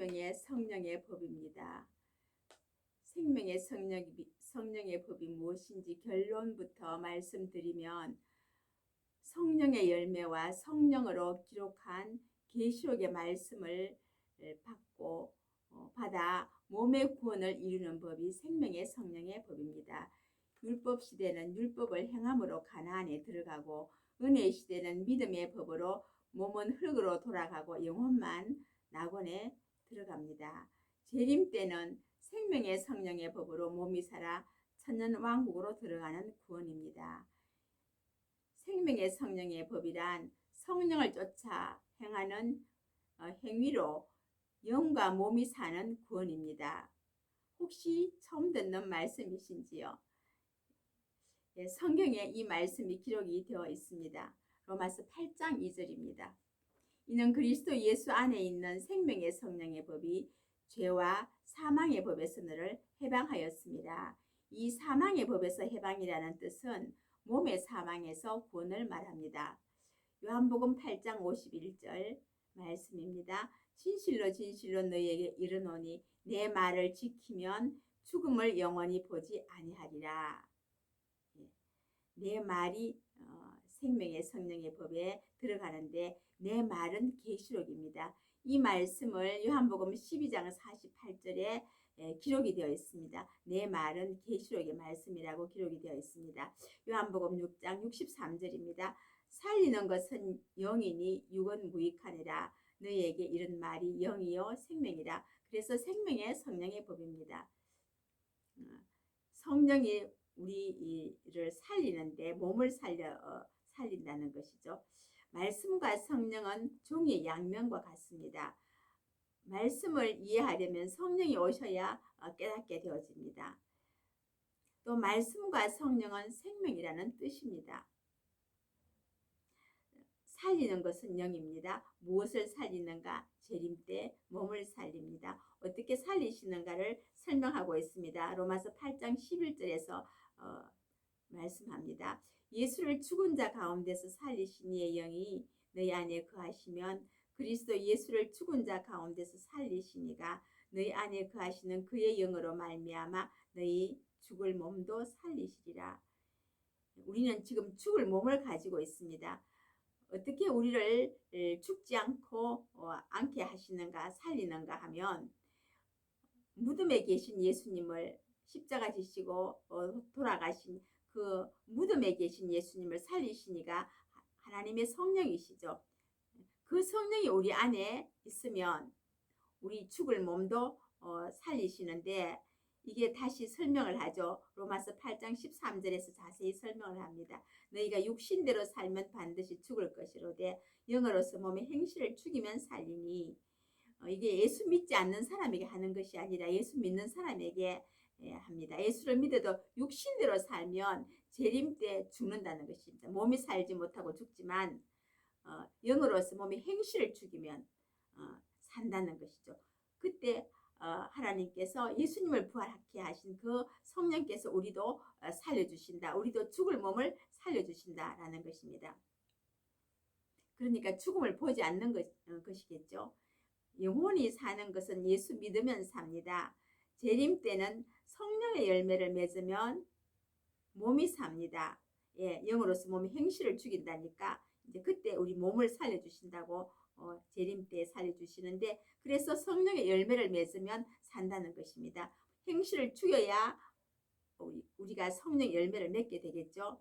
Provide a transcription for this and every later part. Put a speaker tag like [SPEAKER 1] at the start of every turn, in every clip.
[SPEAKER 1] 생명의 성령의 법입니다. 생명의 성령, 성령의 법이 무엇인지 결론부터 말씀드리면 성령의 열매와 성령으로 기록한 계시록의 말씀을 받고 어, 받아 몸의 구원을 이루는 법이 생명의 성령의 법입니다. 율법 시대는 율법을 행함으로 가나안에 들어가고 은혜 시대는 믿음의 법으로 몸은 흙으로 돌아가고 영혼만 낙원에 들어갑니다. 재림 때는 생명의 성령의 법으로 몸이 살아 천년 왕국으로 들어가는 구원입니다. 생명의 성령의 법이란 성령을 쫓아 행하는 어, 행위로 영과 몸이 사는 구원입니다. 혹시 처음 듣는 말씀이신지요? 예, 성경에 이 말씀이 기록이 되어 있습니다. 로마서 8장 2절입니다. 이는 그리스도 예수 안에 있는 생명의 성령의 법이 죄와 사망의 법에서 너를 해방하였습니다. 이 사망의 법에서 해방이라는 뜻은 몸의 사망에서 구원을 말합니다. 요한복음 8장 51절 말씀입니다. 진실로 진실로 너희에게 이르노니 내 말을 지키면 죽음을 영원히 보지 아니하리라. 예. 내 말이 어, 생명의 성령의 법에 들어가는데 내 말은 계시록입니다. 이 말씀을 요한복음 12장 48절에 예, 기록이 되어 있습니다. 내 말은 계시록의 말씀이라고 기록이 되어 있습니다. 요한복음 6장 63절입니다. 살리는 것은 영이니 육은 무익하니라. 너희에게 이런 말이 영이요 생명이라. 그래서 생명의 성령의 법입니다. 어, 성령이 우리를 살리는데 몸을 살려 어, 살린다는 것이죠. 말씀과 성령은 종의 양면과 같습니다. 말씀을 이해하려면 성령이 오셔야 어, 깨닫게 되어집니다. 또 말씀과 성령은 생명이라는 뜻입니다. 살리는 것은 영입니다. 무엇을 살리는가? 재림 때 몸을 살립니다. 어떻게 살리시는가를 설명하고 있습니다. 로마서 8장 11절에서 어, 말씀합니다. 예수를 죽은 자 가운데서 살리신 이의 영이 너희 안에 거하시면 그리스도 예수를 죽은 자 가운데서 살리시니가 너희 안에 거하시는 그의 영으로 말미암아 너희 죽을 몸도 살리시리라. 우리는 지금 죽을 몸을 가지고 있습니다. 어떻게 우리를 죽지 않고 어, 않게 하시는가 살리는가 하면 무덤에 계신 예수님을 십자가 지시고 어, 돌아가신 그 무덤에 계신 예수님을 살리시니가 하나님의 성령이시죠. 그 성령이 우리 안에 있으면 우리 죽을 몸도 어, 살리시는데 이게 다시 설명을 하죠. 로마서 8장 13절에서 자세히 설명을 합니다. 너희가 육신대로 살면 반드시 죽을 것이로되 영어로서 몸의 행실을 죽이면 살리니 어, 이게 예수 믿지 않는 사람에게 하는 것이 아니라 예수 믿는 사람에게 예, 합니다. 예수를 믿어도 육신대로 살면 재림 때 죽는다는 것입니다. 몸이 살지 못하고 죽지만 어, 영으로서 몸의 행실을 죽이면 어, 산다는 것이죠. 그때 어, 하나님께서 예수님을 부활하게 하신 그 성령께서 우리도 어, 살려주신다. 우리도 죽을 몸을 살려주신다라는 것입니다. 그러니까 죽음을 보지 않는 것, 어, 것이겠죠. 영혼이 사는 것은 예수 믿으면 삽니다. 재림 때는 성령의 열매를 맺으면 몸이 삽니다. 예, 영으로서 몸이 행실을 죽인다니까 이제 그때 우리 몸을 살려주신다고 어, 재림 때 살려주시는데 그래서 성령의 열매를 맺으면 산다는 것입니다. 행실을 죽여야 우리, 우리가 성령 열매를 맺게 되겠죠.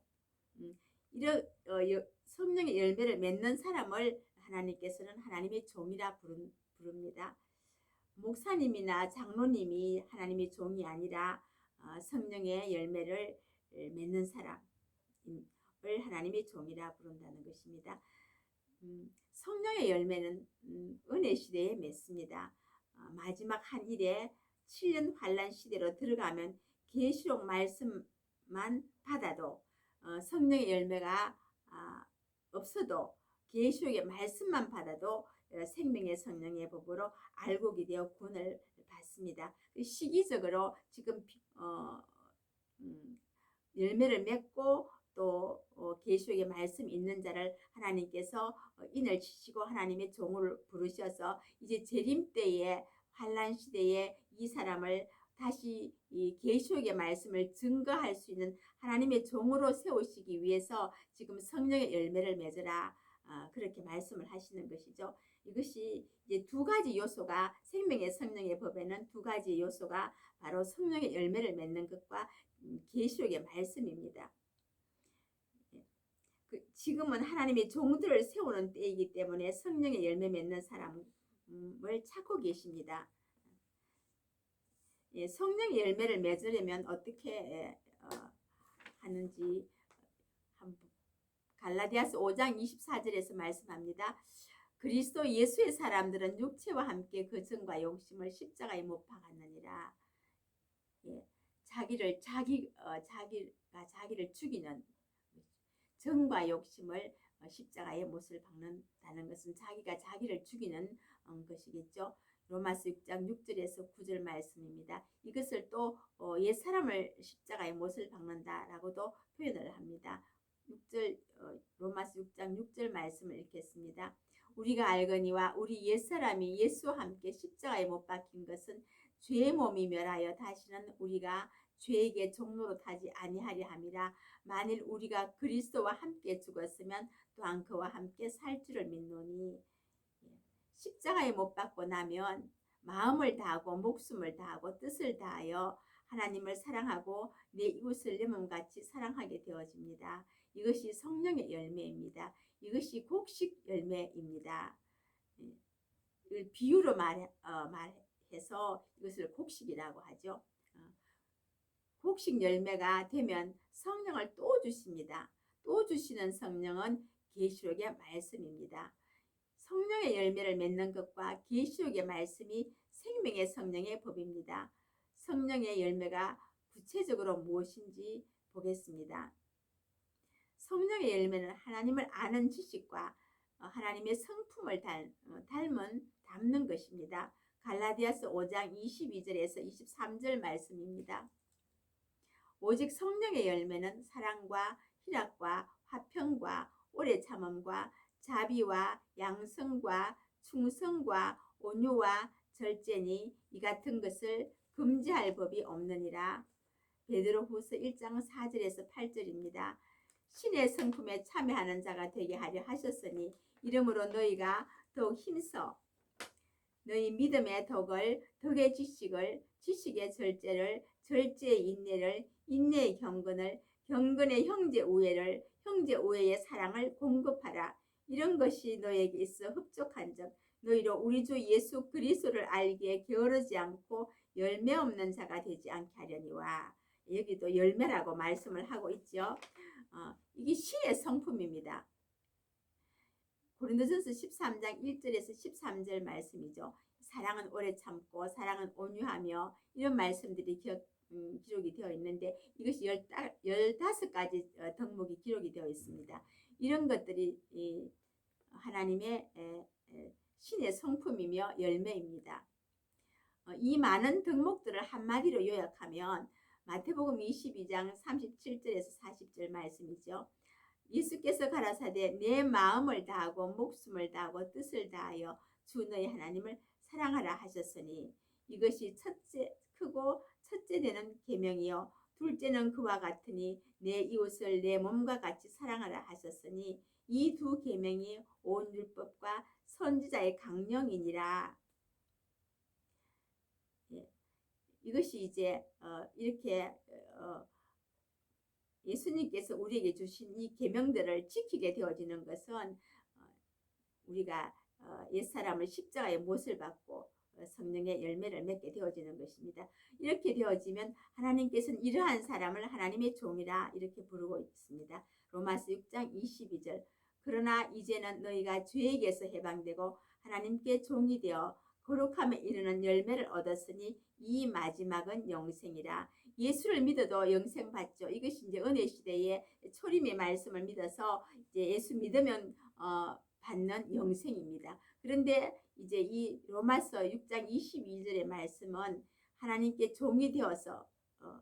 [SPEAKER 1] 음, 이런 어, 성령의 열매를 맺는 사람을 하나님께서는 하나님의 종이라 부릅니다. 목사님이나 장로님이 하나님의 종이 아니라 어, 성령의 열매를 맺는 사람을 하나님의 종이라 부른다는 것입니다. 음, 성령의 열매는 음, 은혜 시대에 맺습니다. 어, 마지막 한 일에 7년 환란 시대로 들어가면 계시록 말씀만 받아도 어, 성령의 열매가 아, 없어도 계시록의 말씀만 받아도 어, 생명의 성령의 법으로 알고게 되어 구원을 받습니다. 그 시기적으로 지금 어, 음, 열매를 맺고 또 어, 계시록의 말씀 있는 자를 하나님께서 어, 인을 치시고 하나님의 종을 부르셔서 이제 재림 때에 환란 시대에 이 사람을 다시 이 계시록의 말씀을 증거할 수 있는 하나님의 종으로 세우시기 위해서 지금 성령의 열매를 맺으라 아, 그렇게 말씀을 하시는 것이죠. 이것이 이제 두 가지 요소가 생명의 성령의 법에는 두 가지 요소가 바로 성령의 열매를 맺는 것과 음, 계시록의 말씀입니다. 예. 그 지금은 하나님의 종들을 세우는 때이기 때문에 성령의 열매 맺는 사람을 찾고 계십니다. 예, 성령의 열매를 맺으려면 어떻게 예, 어, 하는지 한번 갈라디아서 5장 24절에서 말씀합니다. 그리스도 예수의 사람들은 육체와 함께 그 정과 욕심을 십자가에 못 박았느니라. 예, 자기를 자기 어, 자기가 자기를 죽이는 정과 욕심을 어, 십자가에 못을 박는다는 것은 자기가 자기를 죽이는 어, 것이겠죠. 로마서 6장 6절에서 9절 말씀입니다. 이것을 또 어, 옛사람을 십자가에 못을 박는다라고도 표현을 합니다. 6절 어, 로마서 6장 6절 말씀을 읽겠습니다. 우리가 알거니와 우리 옛사람이 예수와 함께 십자가에 못 박힌 것은 죄의 몸이 멸하여 다시는 우리가 죄에게 종로로 타지 아니하려 함이라 만일 우리가 그리스도와 함께 죽었으면 또한 그와 함께 살 줄을 믿노니 십자가에 못 박고 나면 마음을 다하고 목숨을 다하고 뜻을 다하여 하나님을 사랑하고 내 이웃을 내 몸같이 사랑하게 되어집니다. 이것이 성령의 열매입니다. 이것이 곡식 열매입니다. 예, 비유로 말, 어, 말해서 이것을 곡식이라고 하죠. 어, 곡식 열매가 되면 성령을 또 주십니다. 또 주시는 성령은 계시록의 말씀입니다. 성령의 열매를 맺는 것과 계시록의 말씀이 생명의 성령의 법입니다. 성령의 열매가 구체적으로 무엇인지 보겠습니다. 성령의 열매는 하나님을 아는 지식과 어, 하나님의 성품을 닮, 어, 닮은 담는 것입니다. 갈라디아서 5장 22절에서 23절 말씀입니다. 오직 성령의 열매는 사랑과 희락과 화평과 오래 참음과 자비와 양성과 충성과 온유와 절제니 이 같은 것을 금지할 법이 없느니라. 베드로후서 1장 4절에서 8절입니다. 신의 성품에 참여하는 자가 되게 하려 하셨으니 이름으로 너희가 더욱 힘써 너희 믿음의 덕을 덕의 지식을 지식의 절제를 절제의 인내를 인내의 경건을 경건의 형제 우애를 형제 우애의 사랑을 공급하라. 이런 것이 너에게 있어 흡족한즉 너희로 우리 주 예수 그리스도를 알기에 게으르지 않고 열매 없는 자가 되지 않게 하려니와 여기도 열매라고 말씀을 하고 있죠. 어, 이게 신의 성품입니다. 고린도전서 13장 1절에서 13절 말씀이죠. 사랑은 오래 참고 사랑은 온유하며 이런 말씀들이 기억, 음, 기록이 되어 있는데 이것이 15가지 어, 덕목이 기록이 되어 있습니다. 이런 것들이 이, 하나님의 에, 에, 신의 성품이며 열매입니다. 어, 이 많은 덕목들을 한마디로 요약하면 마태복음 22장 37절에서 40절 말씀이죠. 예수께서 가라사대 내 마음을 다하고 목숨을 다하고 뜻을 다하여 주 너희 하나님을 사랑하라 하셨으니 이것이 첫째 크고 첫째 되는 계명이요 둘째는 그와 같으니 내 이웃을 내 몸과 같이 사랑하라 하셨으니 이 두 계명이 온 율법과 선지자의 강령이니라. 예. 이것이 이제 어, 이렇게 어, 예수님께서 우리에게 주신 이 계명들을 지키게 되어지는 것은 어, 우리가 어, 옛사람을 십자가에 못을 받고 어, 성령의 열매를 맺게 되어지는 것입니다. 이렇게 되어지면 하나님께서는 이러한 사람을 하나님의 종이라 이렇게 부르고 있습니다. 로마서 6장 22절 그러나 이제는 너희가 죄에게서 해방되고 하나님께 종이 되어 거룩함에 이르는 열매를 얻었으니 이 마지막은 영생이라. 예수를 믿어도 영생 받죠. 이것이 이제 은혜 시대의 초림의 말씀을 믿어서 이제 예수 믿으면 어, 받는 영생입니다. 그런데 이제 이 로마서 6장 22절의 말씀은 하나님께 종이 되어서 어,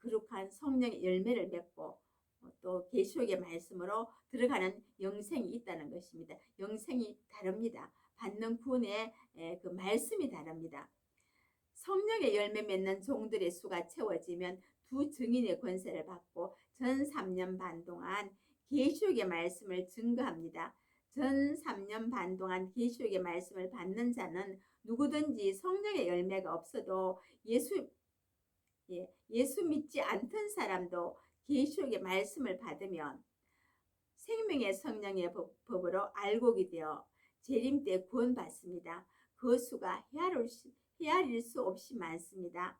[SPEAKER 1] 거룩한 성령의 열매를 맺고 어, 또 계시록의 말씀으로 들어가는 영생이 있다는 것입니다. 영생이 다릅니다. 받는 구원의 그 말씀이 다릅니다. 성령의 열매 맺는 종들의 수가 채워지면 두 증인의 권세를 받고 전 3년 반 동안 계시록의 말씀을 증거합니다. 전 3년 반 동안 계시록의 말씀을 받는 자는 누구든지 성령의 열매가 없어도 예수 예, 예수 믿지 않던 사람도 계시록의 말씀을 받으면 생명의 성령의 법, 법으로 알곡이 되어 재림 때 구원받습니다. 그 수가 헤아릴 수, 없이 많습니다.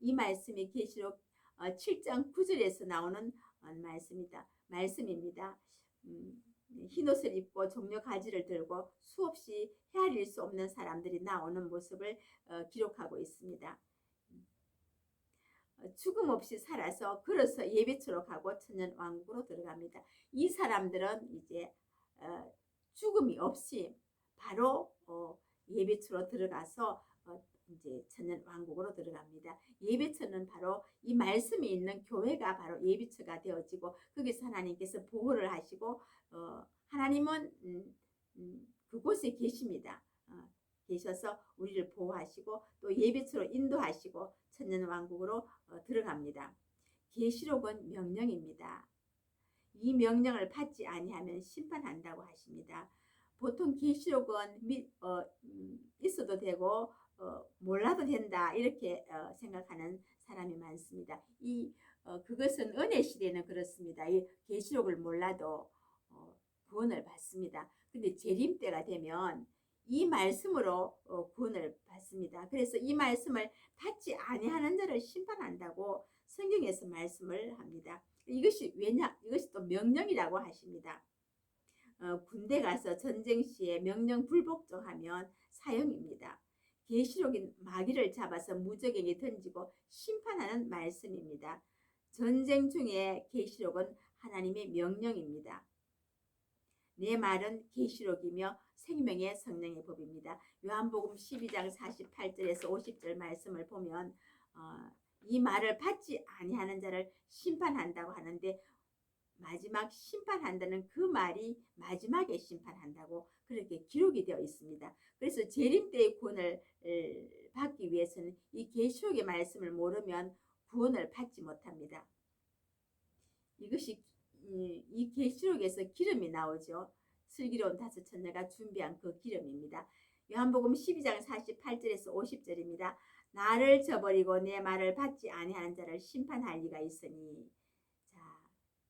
[SPEAKER 1] 이 말씀이 계시록 어, 7장 9절에서 나오는 어, 말씀이다. 말씀입니다. 음, 흰 옷을 입고 종려 가지를 들고 수없이 헤아릴 수 없는 사람들이 나오는 모습을 어, 기록하고 있습니다. 어, 죽음 없이 살아서 걸어서 예배처로 가고 천년 왕국으로 들어갑니다. 이 사람들은 이제 어, 죽음이 없이 바로 어, 예배처로 들어가서 어, 이제 천년 왕국으로 들어갑니다. 예배처는 바로 이 말씀이 있는 교회가 바로 예배처가 되어지고 거기서 하나님께서 보호를 하시고 어, 하나님은 음, 음, 그곳에 계십니다. 어, 계셔서 우리를 보호하시고 또 예배처로 인도하시고 천년 왕국으로 어, 들어갑니다. 계시록은 명령입니다. 이 명령을 받지 아니하면 심판한다고 하십니다. 보통 계시록은 어, 음, 있어도 되고 어, 몰라도 된다 이렇게 어, 생각하는 사람이 많습니다. 이 어, 그것은 은혜 시대는 그렇습니다. 이 계시록을 몰라도 어, 구원을 받습니다. 근데 재림 때가 되면 이 말씀으로 어, 구원을 받습니다. 그래서 이 말씀을 받지 아니하는 자를 심판한다고 성경에서 말씀을 합니다. 이것이 왜냐? 이것이 또 명령이라고 하십니다. 어, 군대 가서 전쟁 시에 명령 불복종하면 사형입니다. 계시록인 마귀를 잡아서 무적에게 던지고 심판하는 말씀입니다. 전쟁 중에 계시록은 하나님의 명령입니다. 내 말은 계시록이며 생명의 성령의 법입니다. 요한복음 12장 48절에서 50절 말씀을 보면 어, 이 말을 받지 아니하는 자를 심판한다고 하는데 마지막 심판한다는 그 말이 마지막에 심판한다고 그렇게 기록이 되어 있습니다. 그래서 재림 때의 구원을 받기 위해서는 이 계시록의 말씀을 모르면 구원을 받지 못합니다. 이것이 이 계시록에서 기름이 나오죠. 슬기로운 다섯 천녀가 준비한 그 기름입니다. 요한복음 12장 48절에서 50절입니다. 나를 저버리고 내 말을 받지 아니하는 자를 심판할 리가 있으니 자,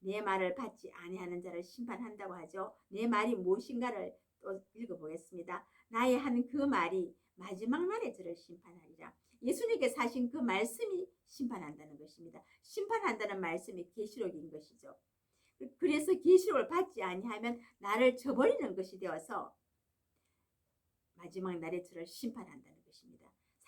[SPEAKER 1] 내 말을 받지 아니하는 자를 심판한다고 하죠. 내 말이 무엇인가를 또 읽어보겠습니다. 나의 한 그 말이 마지막 날에 저를 심판하리라. 예수님께서 하신 그 말씀이 심판한다는 것입니다. 심판한다는 말씀이 계시록인 것이죠. 그래서 계시록을 받지 아니하면 나를 저버리는 것이 되어서 마지막 날에 저를 심판한다는 것입니다.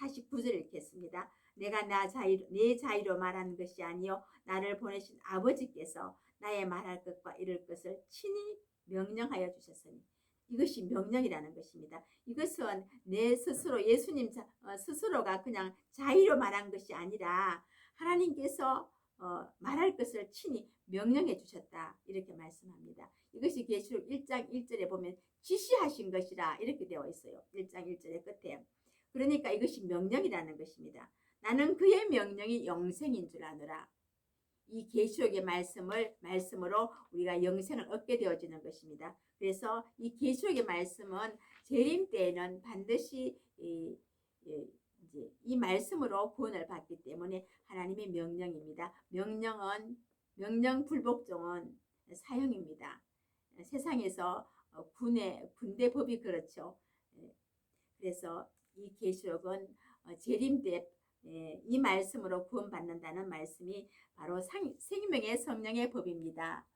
[SPEAKER 1] 49절 읽겠습니다. 내가 나 자유, 내 자유로 말하는 것이 아니요 나를 보내신 아버지께서 나의 말할 것과 이룰 것을 친히 명령하여 주셨으니 이것이 명령이라는 것입니다. 이것은 내 스스로 예수님 어, 스스로가 그냥 자유로 말한 것이 아니라 하나님께서 어, 말할 것을 친히 명령해 주셨다 이렇게 말씀합니다. 이것이 계시록 1장 1절에 보면 지시하신 것이라 이렇게 되어 있어요. 1장 1절의 끝에. 그러니까 이것이 명령이라는 것입니다. 나는 그의 명령이 영생인 줄 아노라. 이 계시록의 말씀을 말씀으로 우리가 영생을 얻게 되어지는 것입니다. 그래서 이 계시록의 말씀은 재림 때에는 반드시 이, 이, 이제 이 말씀으로 구원을 받기 때문에 하나님의 명령입니다. 명령은 명령 불복종은 사형입니다. 세상에서 어, 군의 군대 법이 그렇죠. 예, 그래서 이 계시록은 어, 재림 때이 예, 말씀으로 구원받는다는 말씀이 바로 생명의 성령의 법입니다.